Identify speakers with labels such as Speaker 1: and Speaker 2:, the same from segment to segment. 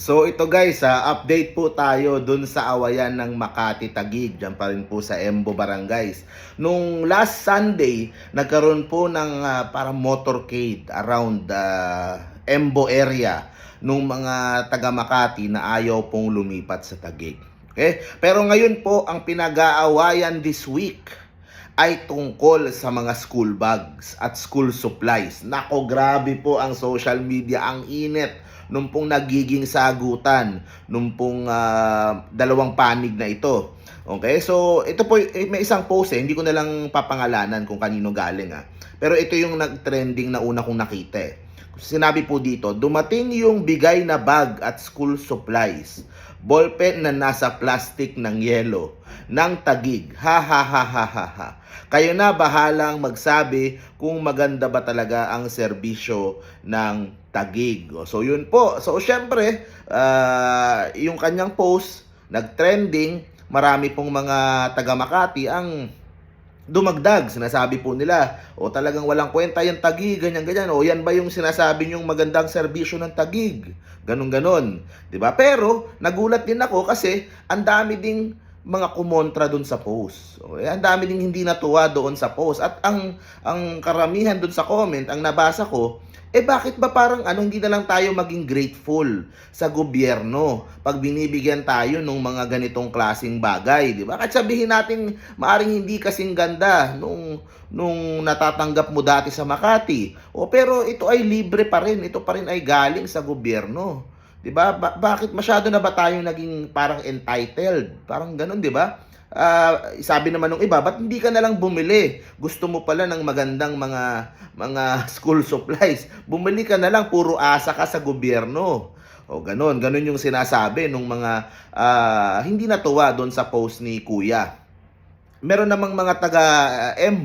Speaker 1: So ito guys, ah, update po tayo dun sa awayan ng Makati Tagig, dyan pa rin po sa Embo Barangays. Nung last Sunday, nagkaroon po ng ah, parang motorcade around the Embo area nung mga taga Makati na ayaw pong lumipat sa Tagig. Okay? Pero ngayon po, ang pinag-aawayan this week ay tungkol sa mga school bags at school supplies. Nako, grabe po ang social media, ang init nung pong nagiging sagutan nung pong ah, dalawang panig na ito. Okay, so ito po, eh, may isang post eh, hindi ko na lang papangalanan kung kanino galing ah. Pero ito yung nag-trending na una kong nakita eh. Sinabi po dito, dumating yung bigay na bag at school supplies. Ballpen na nasa plastic ng yelo. Ng tagig. Ha ha ha ha ha ha. Kayo na bahalang magsabi kung maganda ba talaga ang serbisyo ng tagig. So yun po. So syempre, ah, yung kanyang post, nag-trending, marami pong mga taga Makati ang dumagdag. Sinasabi po nila, o talagang walang kwenta yung tagig, ganyan-ganyan. O yan ba yung sinasabi nyong magandang serbisyo ng tagig? Ganon-ganon. ba? Pero, nagulat din ako kasi ang dami ding mga kumontra doon sa post. O, eh, ang dami ding hindi natuwa doon sa post. At ang ang karamihan doon sa comment, ang nabasa ko, eh bakit ba parang ano hindi na lang tayo maging grateful sa gobyerno pag binibigyan tayo ng mga ganitong klasing bagay, di ba? Kahit sabihin natin maaring hindi kasing ganda nung nung natatanggap mo dati sa Makati. O pero ito ay libre pa rin, ito pa rin ay galing sa gobyerno. 'Di ba? Ba- bakit masyado na ba tayong naging parang entitled? Parang ganun, 'di ba? Ah, sabi naman ng iba, ba't hindi ka na lang bumili? Gusto mo pala ng magandang mga mga school supplies. Bumili ka na lang, puro asa ka sa gobyerno. O ganun, ganun yung sinasabi nung mga ah, hindi natuwa doon sa post ni Kuya. Meron namang mga taga ah,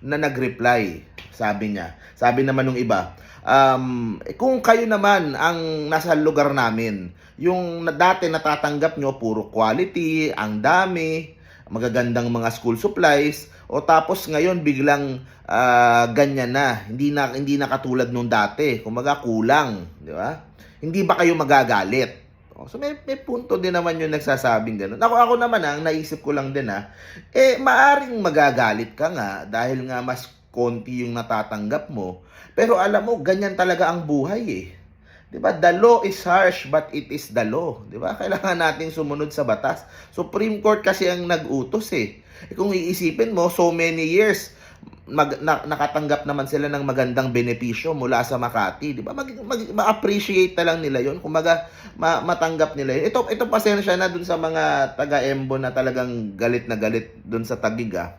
Speaker 1: na nag-reply, sabi niya. Sabi naman nung iba, um, kung kayo naman ang nasa lugar namin, yung dati natatanggap nyo puro quality, ang dami, magagandang mga school supplies, o tapos ngayon biglang ah, ganyan na, hindi na hindi na katulad nung dati, kumaga kulang, di ba? Hindi ba kayo magagalit? O, So may, may punto din naman yung nagsasabing ganun. Ako, ako naman ang naisip ko lang din ha, eh maaring magagalit ka nga dahil nga mas konti yung natatanggap mo. Pero alam mo, ganyan talaga ang buhay eh. 'Di ba? The law is harsh but it is the law. 'Di ba? Kailangan nating sumunod sa batas. Supreme Court kasi ang nag-utos eh. eh kung iisipin mo, so many years mag, na, nakatanggap naman sila ng magandang benepisyo mula sa Makati, 'di ba? Mag, mag, ma-appreciate na lang nila 'yon. Kumaga ma, matanggap nila 'yon. Ito ito pasensya na dun sa mga taga Embo na talagang galit na galit dun sa Taguig ah.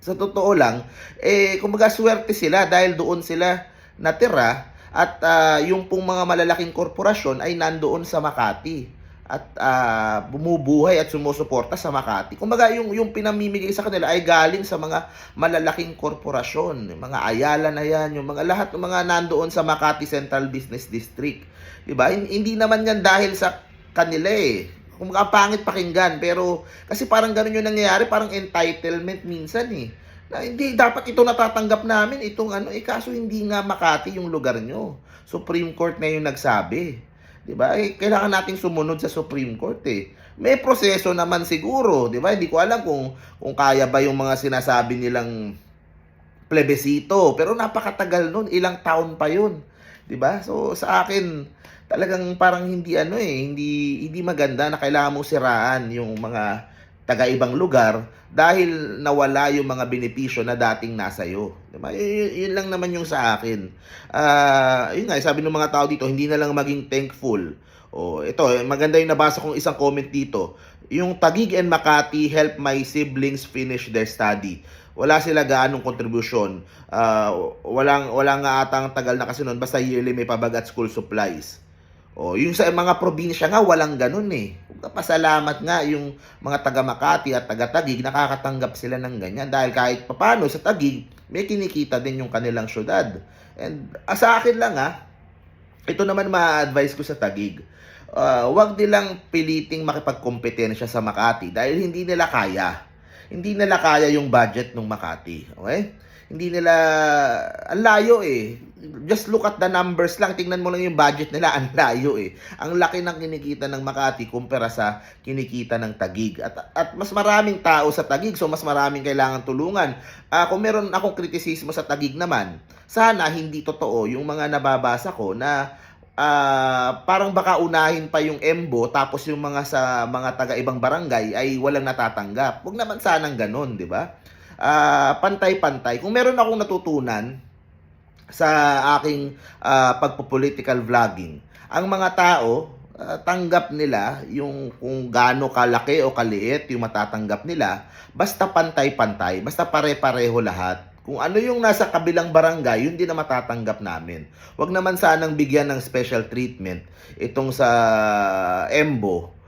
Speaker 1: Sa totoo lang, eh kumbaga swerte sila dahil doon sila natira at ah, yung pong mga malalaking korporasyon ay nandoon sa Makati at ah, bumubuhay at sumusuporta sa Makati. Kumbaga yung yung pinamimigay sa kanila ay galing sa mga malalaking korporasyon, yung mga Ayala na yan, yung mga lahat ng mga nandoon sa Makati Central Business District. 'Di ba? Hin- Hindi naman yan dahil sa kanila eh. Kung ang pangit pakinggan, pero kasi parang ganun yung nangyayari, parang entitlement minsan eh. Na hindi dapat ito natatanggap namin itong ano eh kaso hindi nga Makati yung lugar nyo. Supreme Court na yung nagsabi. 'Di ba? Eh, kailangan nating sumunod sa Supreme Court eh. May proseso naman siguro, 'di ba? Hindi ko alam kung kung kaya ba yung mga sinasabi nilang plebisito, pero napakatagal nun, ilang taon pa 'yun. 'Di ba? So sa akin talagang parang hindi ano eh, hindi hindi maganda na kailangan mo siraan yung mga taga ibang lugar dahil nawala yung mga benepisyo na dating nasa iyo. Diba? Y- yun lang naman yung sa akin. Ah, yun nga, sabi ng mga tao dito, hindi na lang maging thankful. O, ito, eh, maganda yung nabasa kong isang comment dito. Yung Tagig and Makati help my siblings finish their study. Wala sila gaanong kontribusyon. Ah, walang, walang nga atang tagal na kasi noon, basta yearly may pabag at school supplies. O, yung sa mga probinsya nga, walang ganun eh. Pasalamat nga yung mga taga Makati at taga Tagig, nakakatanggap sila ng ganyan. Dahil kahit papano sa Tagig, may kinikita din yung kanilang syudad. And ah, sa akin lang ah, ito naman ma-advise ko sa Tagig. Uh, wag nilang piliting makipagkompetensya sa Makati dahil hindi nila kaya. Hindi nila kaya yung budget ng Makati. Okay? Hindi nila ang layo eh. Just look at the numbers lang. Tingnan mo lang yung budget nila. Ang layo eh. Ang laki ng kinikita ng Makati kumpara sa kinikita ng Tagig. At, at mas maraming tao sa Tagig. So, mas maraming kailangan tulungan. Ah, kung meron akong kritisismo sa Tagig naman, sana hindi totoo yung mga nababasa ko na ah, parang baka unahin pa yung Embo tapos yung mga sa mga taga ibang barangay ay walang natatanggap. Huwag naman sanang ganun, di ba? Ah, pantay-pantay. Kung meron akong natutunan sa aking ah, pagpo-political vlogging, ang mga tao ah, tanggap nila yung kung gaano kalaki o kaliit yung matatanggap nila, basta pantay-pantay, basta pare-pareho lahat. Kung ano yung nasa kabilang barangay, yun din na matatanggap namin. Huwag naman sanang bigyan ng special treatment itong sa Embo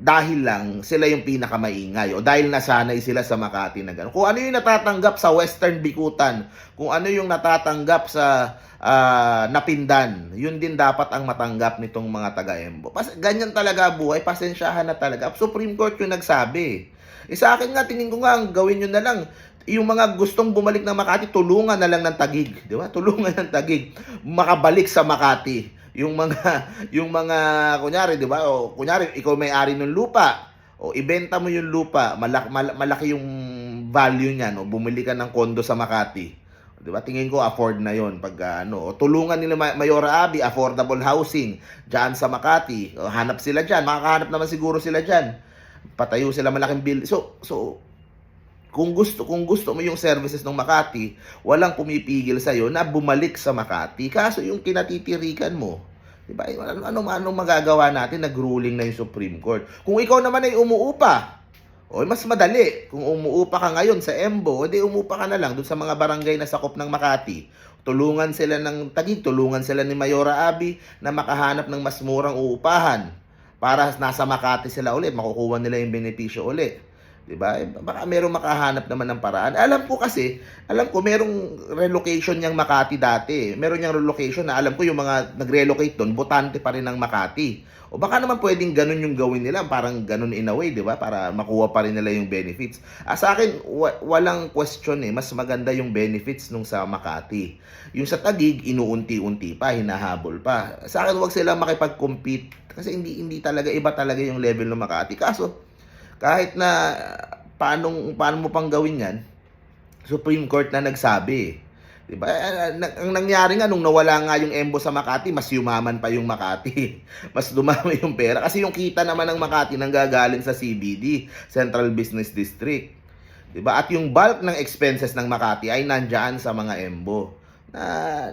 Speaker 1: dahil lang sila yung pinakamaingay o dahil nasanay sila sa Makati na gano'n. Kung ano yung natatanggap sa Western Bikutan, kung ano yung natatanggap sa ah, Napindan, yun din dapat ang matanggap nitong mga taga-Embo. Pas ganyan talaga buhay, pasensyahan na talaga. Supreme Court yung nagsabi. Eh, sa akin nga, tingin ko nga, gawin nyo na lang, yung mga gustong bumalik ng Makati, tulungan na lang ng Tagig, di ba? Tulungan ng Tagig makabalik sa Makati. Yung mga yung mga kunyari, di ba? O kunyari ikaw may-ari ng lupa o ibenta mo yung lupa, malaki, malaki yung value niyan o bumili ka ng kondo sa Makati. 'Di ba? Tingin ko afford na 'yon pag ah, ano, tulungan nila Ma- Mayora Abi affordable housing diyan sa Makati. O, hanap sila diyan, makakahanap naman siguro sila diyan. Patayo sila malaking bill. So so kung gusto kung gusto mo yung services ng Makati, walang pumipigil sa na bumalik sa Makati. Kaso yung kinatitirikan mo, 'di ba? Ano ano anong magagawa natin nag-ruling na yung Supreme Court. Kung ikaw naman ay umuupa, o mas madali. Kung umuupa ka ngayon sa Embo, edi umupa ka na lang dun sa mga barangay na sakop ng Makati. Tulungan sila ng Tagig, tulungan sila ni Mayora Abi na makahanap ng mas murang uupahan para nasa Makati sila ulit, makukuha nila yung benepisyo ulit. 'Di ba? Baka merong makahanap naman ng paraan. Alam ko kasi, alam ko merong relocation yang Makati dati. Meron yang relocation na alam ko yung mga nag-relocate doon, botante pa rin ng Makati. O baka naman pwedeng ganun yung gawin nila, parang ganun in a way, 'di ba? Para makuha pa rin nila yung benefits. Ah, sa akin, wa- walang question eh, mas maganda yung benefits nung sa Makati. Yung sa Tagig, inuunti-unti pa, hinahabol pa. Sa akin, wag sila makipag-compete kasi hindi hindi talaga iba talaga yung level ng Makati. Kaso kahit na paano paano mo pang gawin 'yan, Supreme Court na nagsabi. 'Di ba? Eh, na- Ang nangyari nga nung nawala nga yung Embo sa Makati, mas yumaman pa yung Makati. Mas dumami yung pera kasi yung kita naman ng Makati nanggagaling sa CBD, Central Business District. 'Di ba? At yung bulk ng expenses ng Makati ay nandiyan sa mga Embo na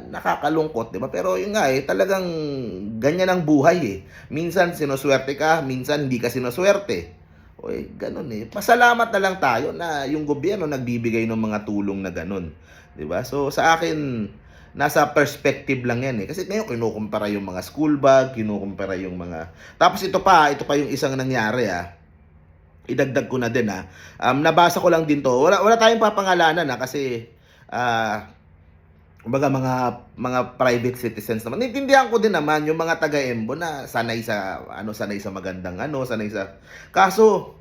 Speaker 1: nakakalungkot, 'di ba? Pero yun nga eh, talagang ganyan ang buhay eh. Minsan sinuswerte ka, minsan hindi ka sinuswerte. O ganun eh. Pasalamat na lang tayo na yung gobyerno nagbibigay ng mga tulong na ganun. ba? So sa akin nasa perspective lang yan eh. Kasi ngayon kinukumpara yung mga school bag, kinukumpara yung mga Tapos ito pa, ito pa yung isang nangyari ah. Idagdag ko na din ah. Um, nabasa ko lang din to. Wala wala tayong papangalanan ah kasi ah kumbaga mga mga private citizens naman. Naintindihan ko din naman yung mga taga Embo na sanay sa ano sanay sa magandang ano, sanay sa Kaso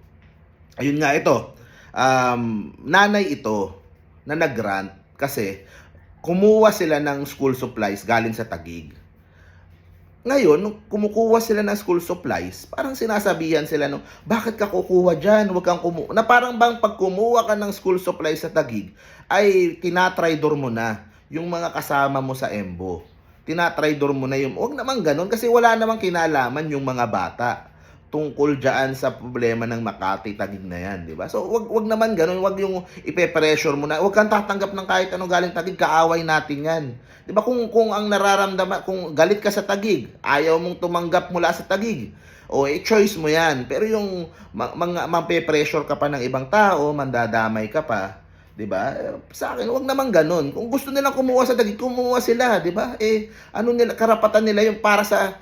Speaker 1: ayun nga ito. Um, nanay ito na nag-grant kasi kumuha sila ng school supplies galing sa Tagig. Ngayon, nung kumukuha sila ng school supplies, parang sinasabihan sila no, bakit ka kukuha dyan? Huwag kang kumuha. Na parang bang pag kumuha ka ng school supplies sa Tagig, ay tinatraidor mo na yung mga kasama mo sa Embo. Tinatraidor mo na yung, huwag naman ganun kasi wala namang kinalaman yung mga bata tungkol dyan sa problema ng Makati Tagig na yan, di ba? So, wag wag naman ganun, wag yung ipe-pressure mo na, wag kang tatanggap ng kahit anong galing Tagig, kaaway natin yan. Di ba kung kung ang nararamdaman, kung galit ka sa Tagig, ayaw mong tumanggap mula sa Tagig, o eh, choice mo yan. Pero yung ma- mga mape-pressure ka pa ng ibang tao, mandadamay ka pa, 'di ba? Eh, Sa akin, wag naman ganun. Kung gusto nilang kumuha sa Tagig, kumuha sila, 'di ba? Eh ano nila karapatan nila yung para sa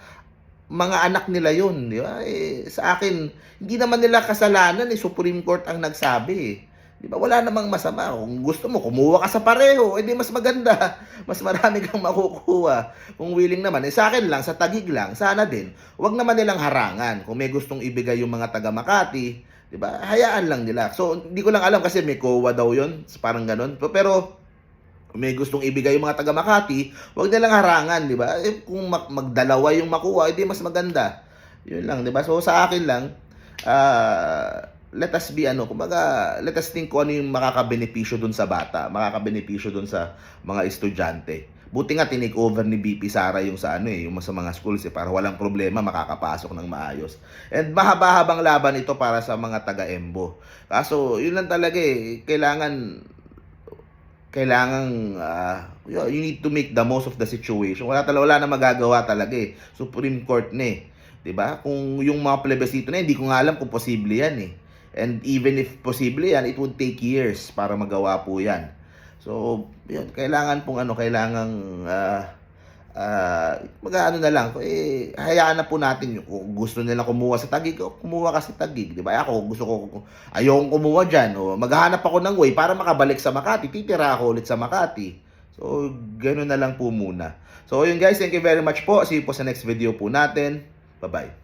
Speaker 1: mga anak nila yun, di ba? Eh, sa akin, hindi naman nila kasalanan, eh, Supreme Court ang nagsabi, eh. Di ba? Wala namang masama. Kung gusto mo, kumuha ka sa pareho, edi mas maganda. Mas marami kang makukuha. Kung willing naman, eh, sa akin lang, sa tagig lang, sana din, wag naman nilang harangan. Kung may gustong ibigay yung mga taga Makati, di ba? Hayaan lang nila. So, hindi ko lang alam kasi may COA daw yun, parang ganun. Pero, may gustong ibigay yung mga taga Makati, wag nilang harangan, di ba? Eh, kung mag- magdalawa yung makuha, edi mas maganda. Yun lang, di ba? So sa akin lang, ah, let us be ano, kumbaga, let us think kung ano yung makakabenepisyo dun sa bata, makakabenepisyo dun sa mga estudyante. Buti nga tinake over ni BP Sara yung sa ano eh, yung sa mga schools eh, para walang problema makakapasok ng maayos. And mahaba-habang laban ito para sa mga taga-Embo. Kaso, yun lang talaga eh, kailangan kailangan you need to make the most of the situation. Wala talaga wala na magagawa talaga eh. Supreme Court na eh. 'Di ba? Kung yung mga plebiscito na hindi ko nga alam kung posible 'yan eh. And even if posible 'yan, it would take years para magawa po 'yan. So, yun, kailangan pong ano, kailangan ah ah mag-ano na lang, eh, hayaan na po natin yung kung gusto nila kumuha sa tagig, o kumuha ka sa tagig, di ba? Ako, gusto ko, ayokong kumuha dyan, o maghahanap ako ng way para makabalik sa Makati, titira ako ulit sa Makati. So, gano'n na lang po muna. So, yun guys, thank you very much po. See you po sa next video po natin. Bye-bye.